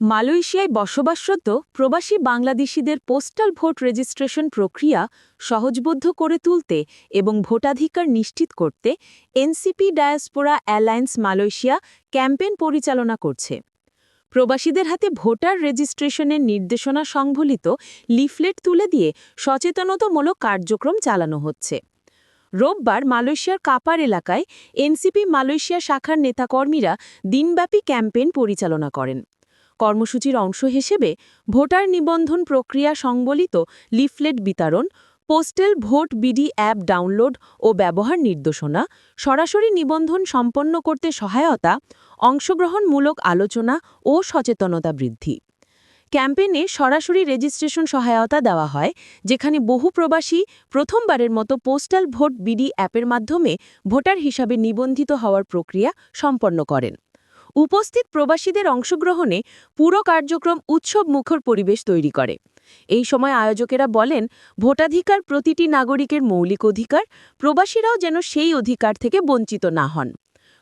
মালয়েশিয়ায় বসবাসরত প্রবাসী বাংলাদেশিদের পোস্টাল ভোট রেজিস্ট্রেশন প্রক্রিয়া সহজবোধ্য করে তুলতে এবং ভোটাধিকার নিশ্চিত করতে NCP diaspora alliance Malaysia campaign পরিচালনা করছে। প্রবাসীদের হাতে ভোটার রেজিস্ট্রেশনের নির্দেশনা সংবলিত লিফলেট তুলে দিয়ে সচেতনতামূলক কার্যক্রম চালানো হচ্ছে। রোববার মালয়েশিয়ার কাপার এলাকায় এনসিপি মালয়েশিয়া শাখার নেতাকর্মীরা দিনব্যাপী ক্যাম্পেইন পরিচালনা করেন। কর্মসূচির অংশ হিসেবে ভোটার নিবন্ধন প্রক্রিয়া সংবলিত লিফলেট বিতরণ, postal vote BD app download ও ব্যবহার নির্দেশনা, সরাসরি নিবন্ধন সম্পন্ন করতে সহায়তা, অংশগ্রহণমূলক আলোচনা ও সচেতনতা বৃদ্ধি। ক্যাম্পেইনে সরাসরি রেজিস্ট্রেশন সহায়তা দেওয়া হয়, যেখানে বহু প্রবাসী প্রথমবারের মতো পোস্টাল ভোট বিডি অ্যাপের মাধ্যমে ভোটার হিসাবে নিবন্ধিত হওয়ার প্রক্রিয়া সম্পন্ন করেন। উপস্থিত প্রবাসীদের অংশগ্রহণে পুরো কার্যক্রম উৎসব মুখর পরিবেশ তৈরি করে। এই সময় আয়োজকেরা বলেন, ভোটাধিকার প্রতিটি নাগরিকের মৌলিক অধিকার, প্রবাসীরাও যেন সেই অধিকার থেকে বঞ্চিত না হন।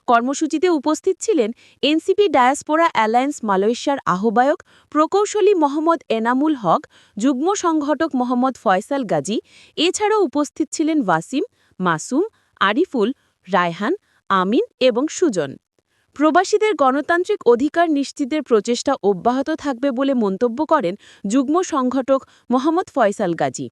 কর্মসূচিতে উপস্থিত ছিলেন এনসিপি ডায়াসপোরা অ্যালায়েন্স মালয়েশিয়ার আহ্বায়ক প্রকৌশলী মোহাম্মদ এনামুল হক, যুগ্ম সংগঠক মোহাম্মদ ফয়সাল গাজী, এছাড়াও উপস্থিত ছিলেন ওয়াসিম, মাসুম, আরিফুল, রায়হান, আমিন এবং সুজন। প্রবাসীদের গণতান্ত্রিক অধিকার নিশ্চিতের প্রচেষ্টা অব্যাহত থাকবে বলে মন্তব্য করেন যুগ্ম সংগঠক মোহাম্মদ ফয়সাল গাজী।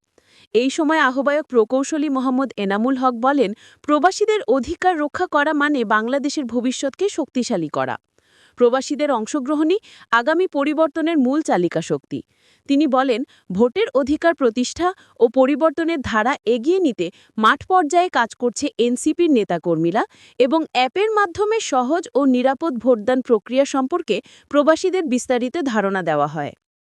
এই সময় আহ্বায়ক প্রকৌশলী মোহাম্মদ এনামুল হক বলেন, প্রবাসীদের অধিকার রক্ষা করা মানে বাংলাদেশের ভবিষ্যৎকে শক্তিশালী করা। প্রবাসীদের অংশগ্রহণই আগামী পরিবর্তনের মূল চালিকা শক্তি। তিনি বলেন, ভোটের অধিকার প্রতিষ্ঠা ও পরিবর্তনের ধারা এগিয়ে নিতে মাঠ পর্যায়ে কাজ করছে এনসিপির নেতাকর্মীরা এবং অ্যাপের মাধ্যমে সহজ ও নিরাপদ ভোটদান প্রক্রিয়া সম্পর্কে প্রবাসীদের বিস্তারিত ধারণা দেওয়া হয়।